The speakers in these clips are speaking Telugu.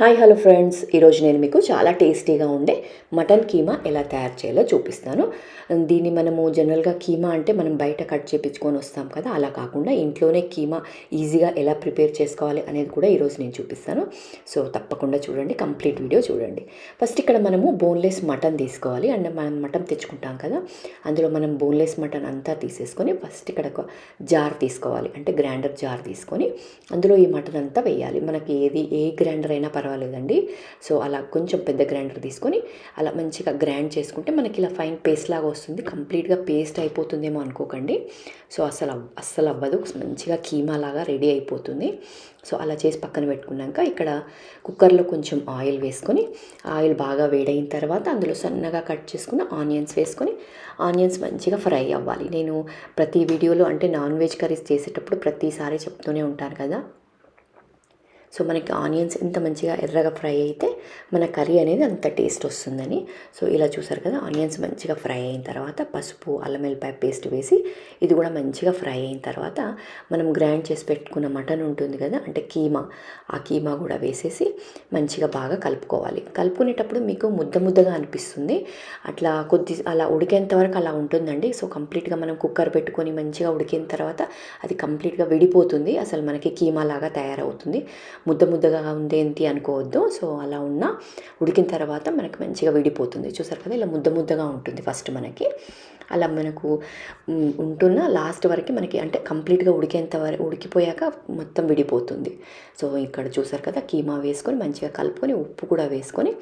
Hi hello friends. ఈరోజు నేను మీకు చాలా టేస్టీగా ఉండే మటన్ కీమా ఎలా తయారు చేయాలో చూపిస్తాను. దీన్ని మనము జనరల్గా కీమా అంటే మనం బయట కట్ చేపించుకొని వస్తాం కదా అలా కాకుండా ఇంట్లోనే కీమా ఈజీగా ఎలా ప్రిపేర్ చేసుకోవాలి అనేది కూడా ఈరోజు నేను చూపిస్తాను. సో తప్పకుండా చూడండి కంప్లీట్ వీడియో చూడండి. ఫస్ట్ ఇక్కడ మనము బోన్లెస్ మటన్ తీసుకోవాలి. అండ్ మనం మటన్ తెచ్చుకుంటాం కదా అందులో మనం బోన్లెస్ మటన్ అంతా తీసేసుకొని ఫస్ట్ ఇక్కడ ఒక జార్ తీసుకోవాలి. అంటే గ్రైండర్ జార్ తీసుకొని అందులో ఈ మటన్ అంతా వేయాలి. మనకి ఏది ఏ గ్రైండర్ అయినా పర్వాలేదండి. సో అలా కొంచెం పెద్ద గ్రైండర్ తీసుకొని అలా మంచిగా గ్రైండ్ చేసుకుంటే మనకి ఇలా ఫైన్ పేస్ట్ లాగా వస్తుంది. కంప్లీట్గా పేస్ట్ అయిపోతుందేమో అనుకోకండి. సో అసలు అస్సలు అవ్వదు. మంచిగా కీమా లాగా రెడీ అయిపోతుంది. సో అలా చేసి పక్కన పెట్టుకున్నాక ఇక్కడ కుక్కర్లో కొంచెం ఆయిల్ వేసుకొని ఆయిల్ బాగా వేడైన తర్వాత అందులో సన్నగా కట్ చేసుకున్న ఆనియన్స్ వేసుకొని ఆనియన్స్ మంచిగా ఫ్రై అవ్వాలి. నేను ప్రతి వీడియోలో అంటే నాన్ వెజ్ కర్రీస్ చేసేటప్పుడు ప్రతిసారి చెప్తూనే ఉంటాను కదా. సో మనకి ఆనియన్స్ ఎంత మంచిగా ఎర్రగా ఫ్రై అయితే మన కర్రీ అనేది అంత టేస్ట్ వస్తుందని. సో ఇలా చూసారు కదా ఆనియన్స్ మంచిగా ఫ్రై అయిన తర్వాత పసుపు అల్లం వెల్లిపాయ పేస్ట్ వేసి ఇది కూడా మంచిగా ఫ్రై అయిన తర్వాత మనం గ్రైండ్ చేసి పెట్టుకున్న మటన్ ఉంటుంది కదా అంటే కీమా ఆ కీమా కూడా వేసేసి మంచిగా బాగా కలుపుకోవాలి. కలుపుకునేటప్పుడు మీకు ముద్ద ముద్దగా అనిపిస్తుంది. అట్లా కొద్ది అలా ఉడికేంత వరకు అలా ఉంటుందండి. సో కంప్లీట్గా మనం కుక్కర్ పెట్టుకొని మంచిగా ఉడికిన తర్వాత అది కంప్లీట్గా విడిపోతుంది. అసలు మనకి కీమా లాగా తయారవుతుంది. ముద్ద ముద్దగా ఉందేంటి అనుకోవద్దు. సో అలా ఉన్న ఉడికిన తర్వాత మనకి మంచిగా విడిపోతుంది. చూసారు కదా ఇలా ముద్ద ముద్దగా ఉంటుంది ఫస్ట్ మనకి. అలా మనకు ఉంటున్న లాస్ట్ వరకు మనకి అంటే కంప్లీట్గా ఉడికేంత వరకు ఉడికిపోయాక మొత్తం విడిపోతుంది. సో ఇక్కడ చూసారు కదా కీమా వేసుకొని మంచిగా కలుపుకొని ఉప్పు కూడా వేసుకొని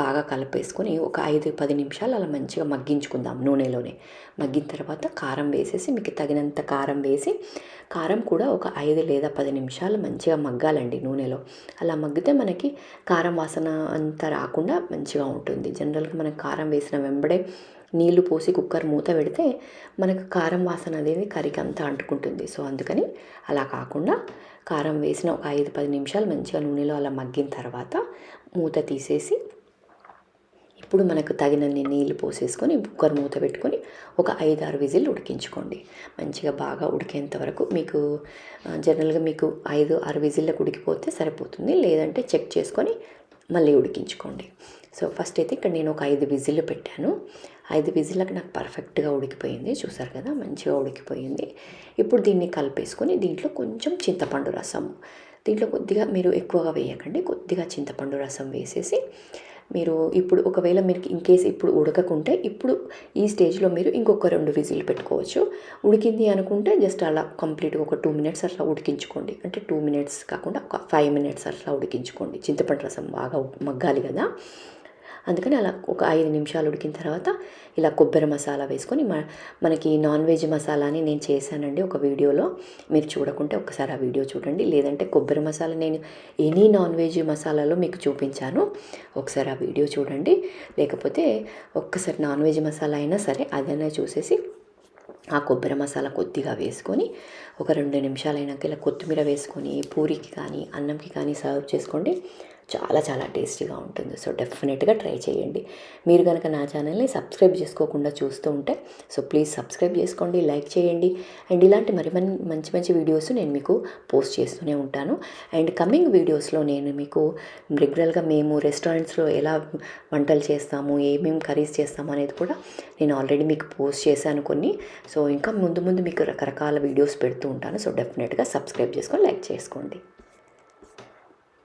బాగా కలిపేసుకొని ఒక ఐదు పది నిమిషాలు అలా మంచిగా మగ్గించుకుందాం నూనెలోనే. మగ్గిన తర్వాత కారం వేసేసి మీకు తగినంత కారం వేసి కారం కూడా ఒక ఐదు లేదా పది నిమిషాలు మంచిగా మగ్గాలండి నూనెలో. అలా మగ్గితే మనకి కారం వాసన అంతా రాకుండా మంచిగా ఉంటుంది. జనరల్గా మనం కారం వేసిన వెంబడే నీళ్ళు పోసి కుక్కర్ మూత పెడితే మనకు కారం వాసన అనేది కర్రీకి అంతా అంటుకుంటుంది. సో అందుకని అలా కాకుండా కారం వేసిన ఒక ఐదు పది నిమిషాలు మంచిగా నూనెలో అలా మగ్గిన తర్వాత మూత తీసేసి ఇప్పుడు మనకు తగినన్ని నీళ్ళు పోసేసుకొని కుక్కర్ మూత పెట్టుకొని ఒక ఐదు ఆరు విజిల్ ఉడికించుకోండి. మంచిగా బాగా ఉడికేంత వరకు మీకు జనరల్గా మీకు ఐదు ఆరు విజిల్లకు ఉడికిపోతే సరిపోతుంది. లేదంటే చెక్ చేసుకొని మళ్ళీ ఉడికించుకోండి. సో ఫస్ట్ అయితే ఇక్కడ నేను ఒక ఐదు విజిల్లు పెట్టాను. ఐదు విజిల్లకు నాకు పర్ఫెక్ట్గా ఉడికిపోయింది. చూసారు కదా మంచిగా ఉడికిపోయింది. ఇప్పుడు దీన్ని కలిపేసుకొని దీంట్లో కొంచెం చింతపండు రసం. దీంట్లో కొద్దిగా మీరు ఎక్కువగా వేయకండి. కొద్దిగా చింతపండు రసం వేసేసి మీరు ఇప్పుడు ఒకవేళ మీరు ఇన్ కేస్ ఇప్పుడు ఉడకకుంటే ఇప్పుడు ఈ స్టేజ్లో మీరు ఇంకొక రెండు విజిల్ పెట్టుకోవచ్చు. ఉడికింది అనుకుంటే జస్ట్ అలా కంప్లీట్గా ఒక టూ మినిట్స్ అట్లా ఉడికించుకోండి. అంటే టూ మినిట్స్ కాకుండా ఒక ఫైవ్ మినిట్స్ అట్లా ఉడికించుకోండి. చింతపండు రసం బాగా మగ్గాలి కదా. అందుకని అలా ఒక ఐదు నిమిషాలు ఉడికిన తర్వాత ఇలా కొబ్బరి మసాలా వేసుకొని మ మనకి నాన్ వెజ్ మసాలాని నేను చేశానండి ఒక వీడియోలో. మీరు చూడకుంటే ఒకసారి ఆ వీడియో చూడండి. లేదంటే కొబ్బరి మసాలా నేను ఎనీ నాన్ వెజ్ మసాలాలో మీకు చూపించాను. ఒకసారి ఆ వీడియో చూడండి. లేకపోతే ఒక్కసారి నాన్ వెజ్ మసాలా అయినా సరే అదైనా చూసేసి ఆ కొబ్బరి మసాలా కొద్దిగా వేసుకొని ఒక రెండు నిమిషాలు అయినాక ఇలా కొత్తిమీర వేసుకొని పూరికి కానీ అన్నంకి కానీ సర్వ్ చేసుకోండి. చాలా చాలా టేస్టీగా ఉంటుంది. సో డెఫినెట్గా ట్రై చేయండి. మీరు కనుక నా ఛానల్ని సబ్స్క్రైబ్ చేసుకోకుండా చూస్తూ ఉంటే సో ప్లీజ్ సబ్స్క్రైబ్ చేసుకోండి లైక్ చేయండి. అండ్ ఇలాంటి మరి మంచి మంచి వీడియోస్ నేను మీకు పోస్ట్ చేస్తూనే ఉంటాను. అండ్ కమింగ్ వీడియోస్లో నేను మీకు రెగ్యులర్గా మేము రెస్టారెంట్స్లో ఎలా వంటలు చేస్తాము ఏమేమి కర్రీస్ చేస్తాము అనేది కూడా నేను ఆల్రెడీ మీకు పోస్ట్ చేశాను కొన్ని. సో ఇంకా ముందు ముందు మీకు రకరకాల వీడియోస్ పెడుతూ ఉంటాను. సో డెఫినెట్గా సబ్స్క్రైబ్ చేసుకొని లైక్ చేసుకోండి.